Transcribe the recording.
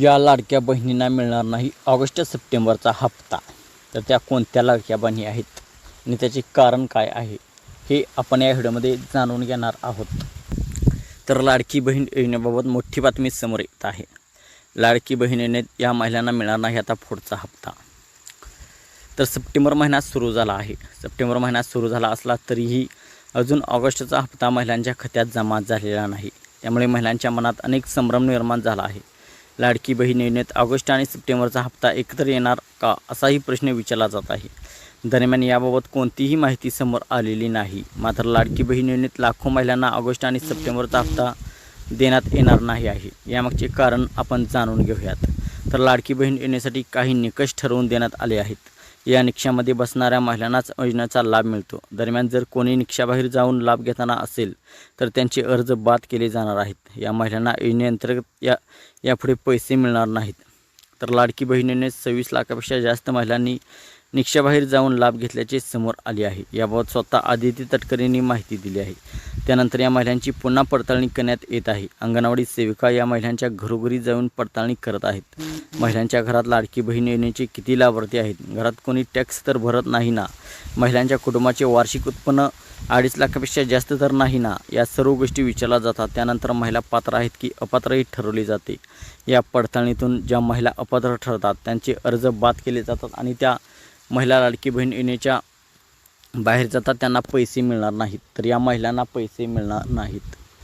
या लाडक्या बहिणींना मिळणार नाही ऑगस्ट सप्टेंबरचा हप्ता. तर त्या कोणत्या लाडक्या बहिणी आहेत आणि त्याचे कारण काय आहे हे आपण या व्हिडिओमध्ये जाणून घेणार आहोत. तर लाडकी बहीण योजनेबाबत मोठी बातमी समोर येत आहे. लाडकी बहीण योजनेत या महिलांना मिळणार नाही आता पुढचा हप्ता. तर सप्टेंबर महिना सुरू झाला आहे. सप्टेंबर महिना सुरू झाला असला तरीही अजून ऑगस्टचा हप्ता महिलांच्या खात्यात जमा झालेला नाही. त्यामुळे महिलांच्या मनात अनेक संभ्रम निर्माण झाला आहे. लाडकी बहीण योजनेत ऑगस्ट आणि सप्टेंबरचा हप्ता एकत्र येणार का असाही प्रश्न विचारला जात आहे. दरम्यान याबाबत कोणतीही माहिती समोर आलेली नाही. मात्र लाडकी बहीण योजनेत लाखो महिलांना ऑगस्ट आणि सप्टेंबरचा हप्ता देण्यात येणार नाही आहे. यामागचे कारण आपण जाणून घेऊयात. तर लाडकी बहीण योजनेसाठी काही निकष ठरवून देण्यात आले आहेत. या निक्षामध्ये बसणाऱ्या महिलांनाच योजनेचा लाभ मिळतो. दरम्यान जर कोणी निक्षाबाहेर जाऊन लाभ घेताना असेल तर त्यांचे अर्ज बाद केले जाणार आहेत. या महिलांना योजनेअंतर्गत या यापुढे पैसे मिळणार नाहीत. तर लाडकी बहिणीने सव्वीस लाखापेक्षा जास्त महिलांनी निक्षाबाहेर जाऊन लाभ घेतल्याचे समोर आले आहे. याबाबत स्वतः आदिती तटकरेंनी माहिती दिली आहे. त्यानंतर या महिलांची पुन्हा पडताळणी करण्यात येत आहे. अंगणवाडी सेविका या महिलांच्या घरोघरी जाऊन पडताळणी करत आहेत. महिलांच्या घरात लाडकी बहीण योजनेचे किती लाभार्थी आहेत? घरात कोणी टॅक्स तर भरत नाही ना? महिलांच्या कुटुंबाचे वार्षिक उत्पन्न अडीच लाखापेक्षा जास्त तर नाही ना? या सर्व गोष्टी विचारल्या जातात. त्यानंतर महिला पात्र आहेत की अपात्रही ठरवली जाते. या पडताळणीतून ज्या महिला अपात्र ठरतात त्यांचे अर्ज बाद केले जातात आणि त्या महिला लाडकी बहीण योजनेच्या बाहेर जातात त्यांना पैसे मिळणार नाहीत. तर या महिलांना पैसे मिळणार नाहीत.